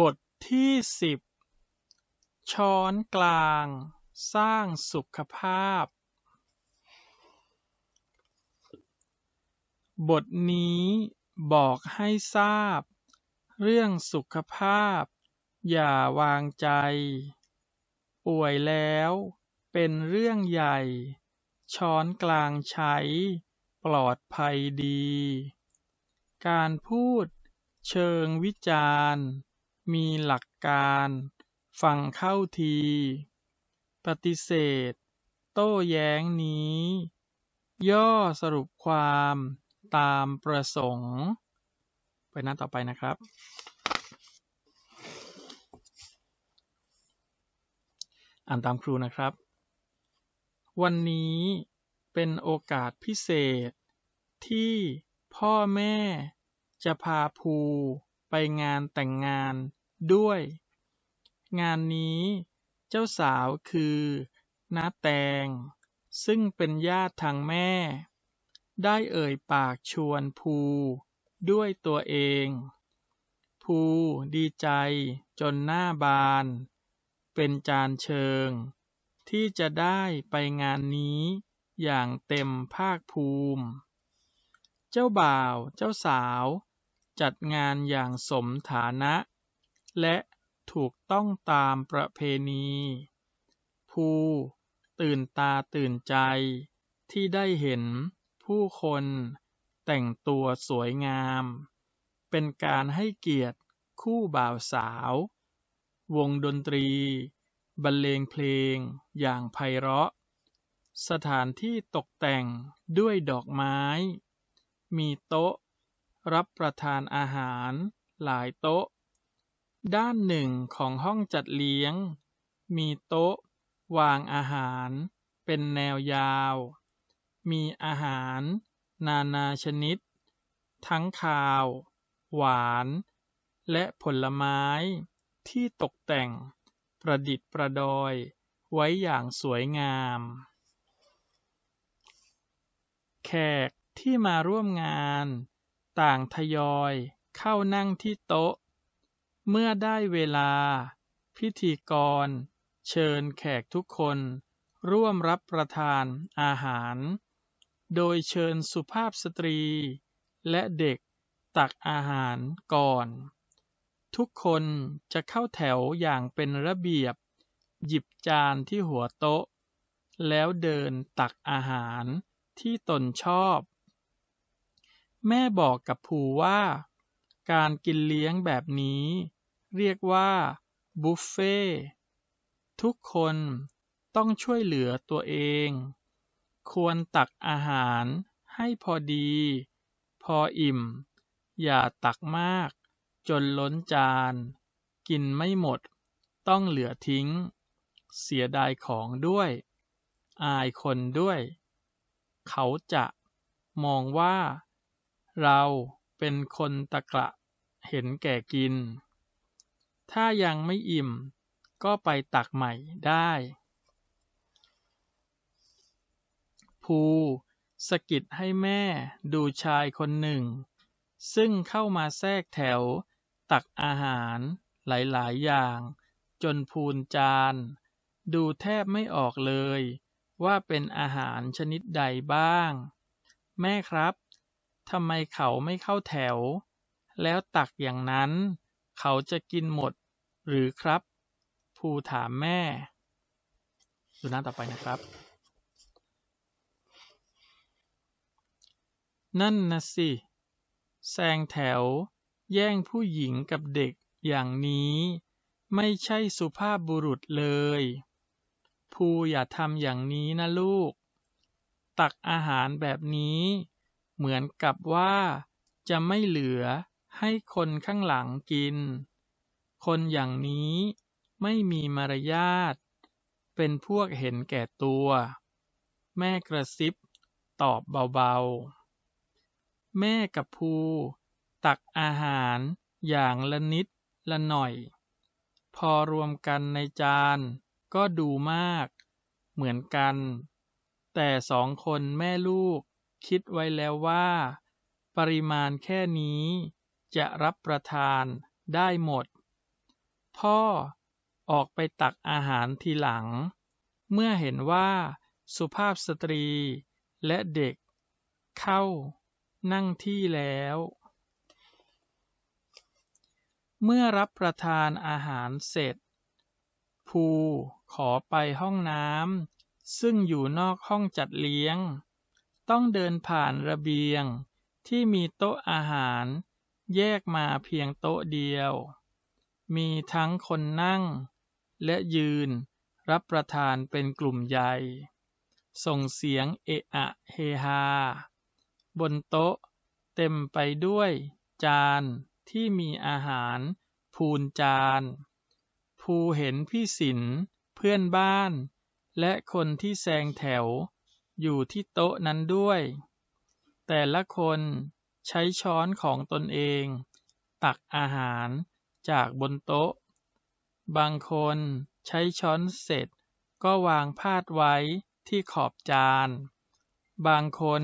บทที่สิบช้อนกลาง สร้างสุขภาพ บทนี้บอกให้ทราบ เรื่องสุขภาพ อย่าวางใจ ป่วยแล้วเป็นเรื่องใหญ่ ช้อนกลางใช้ ปลอดภัยดี การพูดเชิงวิจารณ์ มีหลักการ ฟังเข้าที ปฏิเสธ โต้แย้งนี้ ย่อสรุปความตามประสงค์ ไปหน้าต่อไปนะครับ อ่านตามครูนะครับ วันนี้เป็นโอกาสพิเศษที่พ่อแม่จะพาภูไปงานแต่งงาน ด้วย งานนี้เจ้าสาวคือน้าแตง ซึ่งเป็นญาติทางแม่ ได้เอ่ยปากชวนภูด้วยตัวเอง ภูดีใจจนหน้าบาน เป็นจานเชิง ที่จะได้ไปงานนี้อย่างเต็มภาคภูมิ เจ้าบ่าวเจ้าสาวจัดงานอย่างสมฐานะ และถูกต้องตามประเพณี ภูตื่นตาตื่นใจที่ได้เห็นผู้คนแต่งตัวสวยงาม เป็นการให้เกียรติคู่บ่าวสาว วงดนตรี บรรเลงเพลงอย่างไพเราะ สถานที่ตกแต่งด้วยดอกไม้ มีโต๊ะ รับประทานอาหารหลายโต๊ะ ด้านหนึ่งของห้องจัดเลี้ยงมีโต๊ะวางอาหารเป็นแนวยาว มีอาหารนานาชนิด ทั้งคาว หวาน และผลไม้ที่ตกแต่งประดิษฐ์ประดอยไว้อย่างสวยงาม แขกที่มาร่วมงาน ต่างทยอยเข้านั่งที่โต๊ะ เมื่อได้เวลา พิธีกร เชิญแขกทุกคน ร่วมรับประทานอาหาร โดยเชิญสุภาพสตรี และเด็กตักอาหารก่อน ทุกคนจะเข้าแถวอย่างเป็นระเบียบ หยิบจานที่หัวโต๊ะ แล้วเดินตักอาหารที่ตนชอบ แม่บอกกับภูว่า การกินเลี้ยงแบบนี้ เรียกว่าบุฟเฟ่ทุกคนต้องช่วยเหลือตัวเอง ควรตักอาหารให้พอดี พออิ่ม อย่าตักมาก จนล้นจาน กินไม่หมด ต้องเหลือทิ้ง เสียดายของด้วย อายคนด้วย เขาจะมองว่า เราเป็นคนตะกละเห็นแก่กิน ถ้ายังไม่อิ่ม ก็ไปตักใหม่ได้ ภูสกิดให้แม่ดูชายคนหนึ่ง ซึ่งเข้ามาแทรกแถว ตักอาหารหลายๆ อย่าง จนพูนจาน ดูแทบไม่ออกเลย ว่าเป็นอาหารชนิดใดบ้าง แม่ครับทำไมเขาไม่เข้าแถว แล้วตักอย่างนั้น เขาจะกินหมด หรือครับ ภูถามแม่ ดูหน้าต่อไปนะครับ นั่นนะสิแซงแถว แย่งผู้หญิงกับเด็กอย่างนี้ ไม่ใช่สุภาพบุรุษเลย ภูอย่าทำอย่างนี้นะลูก ตักอาหารแบบนี้ เหมือนกับว่าจะไม่เหลือให้คนข้างหลังกิน คนอย่างนี้ไม่มีมารยาท เป็นพวกเห็นแก่ตัว แม่กระซิบตอบเบาๆ แม่กับภูตักอาหารอย่างละนิดละหน่อย พอรวมกันในจานก็ดูมากเหมือนกัน แต่สองคนแม่ลูกคิดไว้แล้วว่า ปริมาณแค่นี้จะรับประทานได้หมด พ่อออกไปตักอาหารทีหลัง เมื่อเห็นว่าสุภาพสตรีและเด็ก เข้านั่งที่แล้ว เมื่อรับประทานอาหารเสร็จ ภูขอไปห้องน้ำซึ่งอยู่นอกห้องจัดเลี้ยง ต้องเดินผ่านระเบียงที่มีโต๊ะอาหาร แยกมาเพียงโต๊ะเดียว มีทั้งคนนั่ง และยืน รับประทานเป็นกลุ่มใหญ่ ส่งเสียงเอะอะเฮฮา บนโต๊ะเต็มไปด้วยจานที่มีอาหารพูนจาน ภูเห็นพี่สินเพื่อนบ้าน และคนที่แซงแถว อยู่ที่โต๊ะนั้นด้วย แต่ละคนใช้ช้อนของตนเอง ตักอาหาร จากบนโต๊ะ บางคนใช้ช้อนเสร็จก็วางพาดไว้ที่ขอบจาน บางคน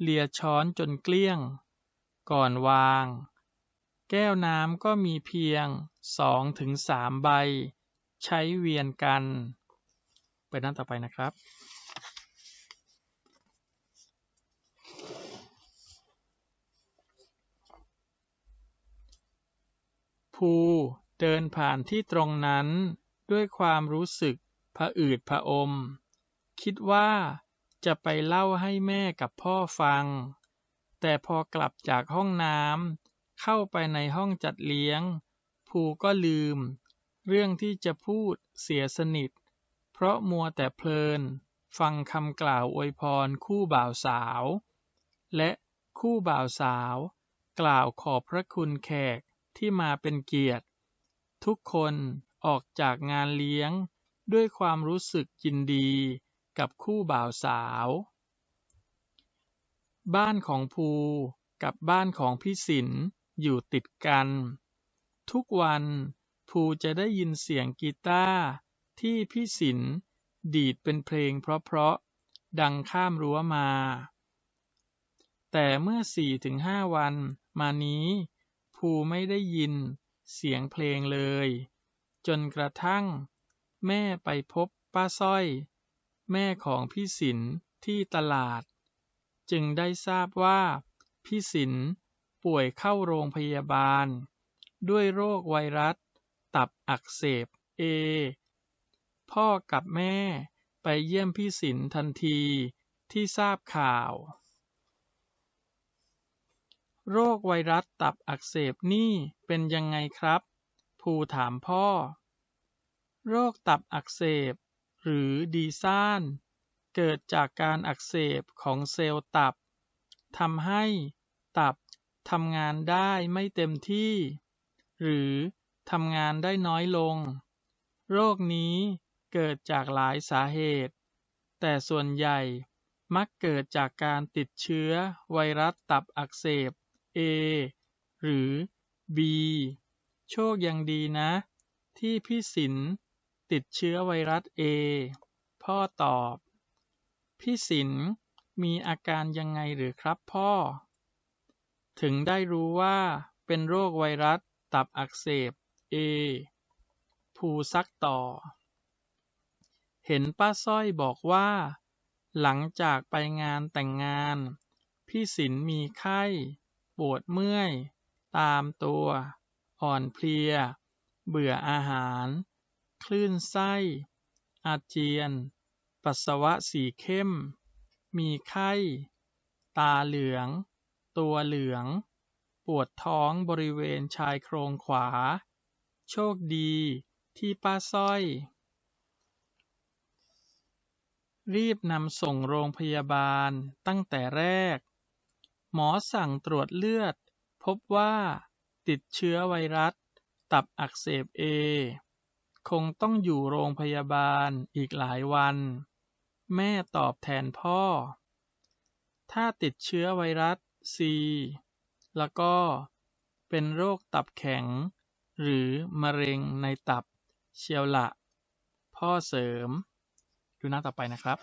เลียช้อนจนเกลี้ยง ก่อนวาง แก้วน้ำก็มีเพียงสองถึงสามใบ ใช้เวียนกัน ไปหน้าต่อไปนะครับ ภูเดินผ่านที่ตรงนั้น ด้วยความรู้สึกผะอืดผะอม คิดว่าจะไปเล่าให้แม่กับพ่อฟัง แต่พอกลับจากห้องน้ำเข้าไปในห้องจัดเลี้ยง ภูก็ลืม เรื่องที่จะพูดเสียสนิท เพราะมัวแต่เพลิน ฟังคำกล่าวอวยพรคู่บ่าวสาว และคู่บ่าวสาว กล่าวขอบพระคุณแขก ที่มาเป็นเกียรติ ทุกคนออกจากงานเลี้ยงด้วยความรู้สึกยินดีกับคู่บ่าวสาว บ้านของภูกับบ้านของพี่สินอยู่ติดกัน ทุกวันภูจะได้ยินเสียงกีตาร์ที่พี่สินดีดเป็นเพลงเพราะๆดังข้ามรั้วมา แต่เมื่อสี่ถึงห้าวันมานี้ ภูไม่ได้ยินเสียงเพลงเลย จนกระทั่ง แม่ไปพบป้าสร้อย แม่ของพี่สินที่ตลาด จึงได้ทราบว่า พี่สินป่วยเข้าโรงพยาบาล ด้วยโรคไวรัส ตับอักเสบเอ พ่อกับแม่ไปเยี่ยมพี่สินทันทีที่ทราบข่าว โรคไวรัสตับอักเสบนี่เป็นยังไงครับ ภูถามพ่อ โรคตับอักเสบ หรือดีซ่าน เกิดจากการอักเสบของเซลล์ตับทำให้ตับทำงานได้ไม่เต็มที่ หรือทำงานได้น้อยลง โรคนี้เกิดจากหลายสาเหตุ แต่ส่วนใหญ่มักเกิดจากการติดเชื้อไวรัสตับอักเสบ A หรือ B โชคยังดีนะ ที่พี่สินติดเชื้อไวรัส A พ่อตอบ พี่สินมีอาการยังไงหรือครับพ่อ ถึงได้รู้ว่าเป็นโรคไวรัสตับอักเสบ A ภูซักต่อ เห็นป้าสร้อยบอกว่า หลังจากไปงานแต่งงาน พี่สินมีไข้ ปวดเมื่อย ตามตัว อ่อนเพลีย เบื่ออาหาร คลื่นไส้ อาเจียน ปัสสาวะสีเข้ม มีไข้ ตาเหลือง ตัวเหลือง ปวดท้องบริเวณชายโครงขวา โชคดีที่ป้าสร้อย รีบนำส่งโรงพยาบาลตั้งแต่แรก หมอสั่งตรวจเลือด พบว่าติดเชื้อไวรัส ตับอักเสบเอ คงต้องอยู่โรงพยาบาลอีกหลายวัน แม่ตอบแทนพ่อ ถ้าติดเชื้อไวรัสซีแล้วก็เป็นโรคตับแข็ง หรือมะเร็งในตับเชียวละ พ่อเสริม ดูหน้าต่อไปนะครับ